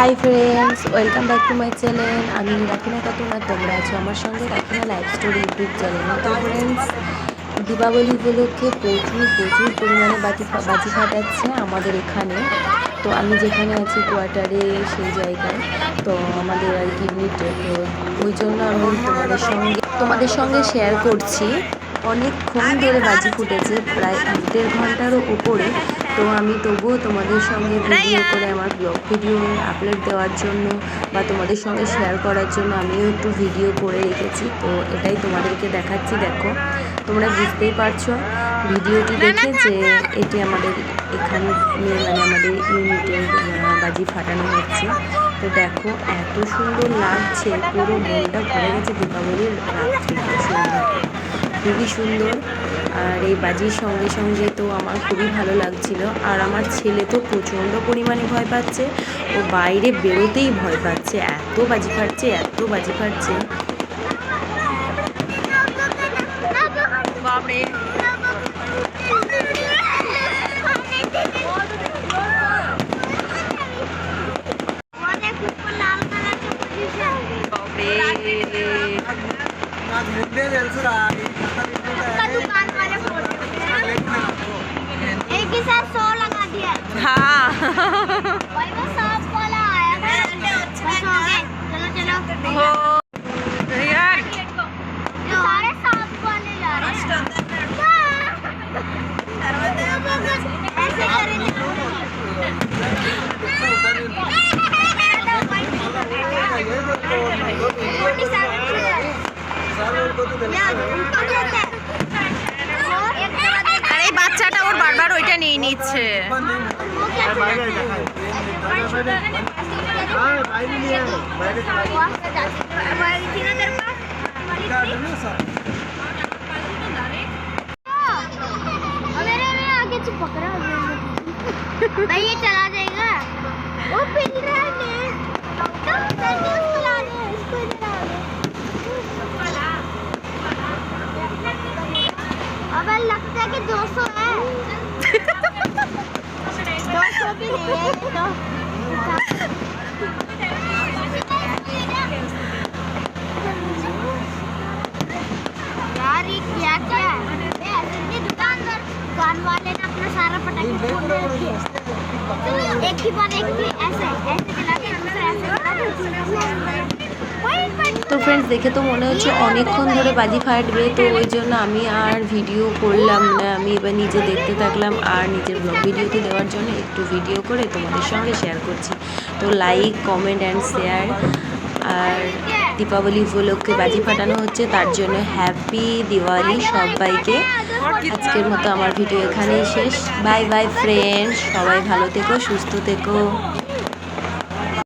Hi friends welcome back to my channel আমি রাখিনা খাতুন আর তোমরা আছো আমার সঙ্গে Rakhina life story YouTube channel তো ফ্রেন্ডস দীপাবলি উপলক্ষে প্রচুর প্রচুর পরিমাণে বাজি বাজি ফাটাচ্ছে আমাদের এখানে। তো আমি যেখানে আছি কোয়ার্টারে, সেই জায়গায়। তো আমাদের আর কি তো ওই জন্য আমি তোমাদের সঙ্গে তোমাদের সঙ্গে শেয়ার করছি। অনেকক্ষণ ধরে বাজি ফুটেছে, প্রায় এক দেড় ঘন্টারও উপরে। তো আমি তবুও তোমাদের সঙ্গে ভিডিও করে আমার ব্লগ ভিডিও আপলোড দেওয়ার জন্য বা তোমাদের সঙ্গে শেয়ার করার জন্য আমিও একটু ভিডিও করে রেখেছি। তো এটাই তোমাদেরকে দেখাচ্ছি, দেখো। তোমরা বুঝতেই পারছ ভিডিওটি দেখে যে এটি আমাদের এখানে মানে আমাদের ইউনিটের বাজি ফাটানো হচ্ছে। তো দেখো, এত সুন্দর লাগছে, পুরো মনটা ভরে গেছে দীপাবলির সন্ধ্যাটা খুবই সুন্দর। আর এই বাজির সঙ্গে সঙ্গে তো আমার খুবই ভালো লাগছিল। আর আমার ছেলে তো প্রচণ্ড পরিমাণে ভয় পাচ্ছে। ও বাইরে বেরোতেই ভয় পাচ্ছে। এত বাজি ফাটছে এত বাজি ফাটছে एक ही साथ सौ लगा दिया। हाँ। भाई वो सांप वाला आया था हो चलो चलो। আর বাচ্চাটা ওর বারবার ওইটা নিয়ে নিচ্ছে हैं। वो कि 200 है। 200 भी नहीं है तो यार, ये क्या क्या? है दुकानदार दुकान वाले ने अपना सारा पटाखे एक ही बार, एक ऐसे ऐसे তো ফ্রেন্ডস দেখে তো মনে হচ্ছে অনেকক্ষণ ধরে বাজি ফাটবে, তো ওই জন্য আমি আর ভিডিও করলাম না। আমি এবার নিজে দেখতে থাকলাম আর নিজের ব্লগ ভিডিওতে দেওয়ার জন্য একটু ভিডিও করে তোমাদের সঙ্গে শেয়ার করছি। তো লাইক কমেন্ট অ্যান্ড শেয়ার আর দীপাবলি উপলক্ষে বাজি ফাটানো হচ্ছে, তার জন্য হ্যাপি দিওয়ালি সবাইকে। আজকের মতো আমার ভিডিও এখানেই শেষ। বাই বাই ফ্রেন্ডস সবাই ভালো থেকো, সুস্থ থেকো।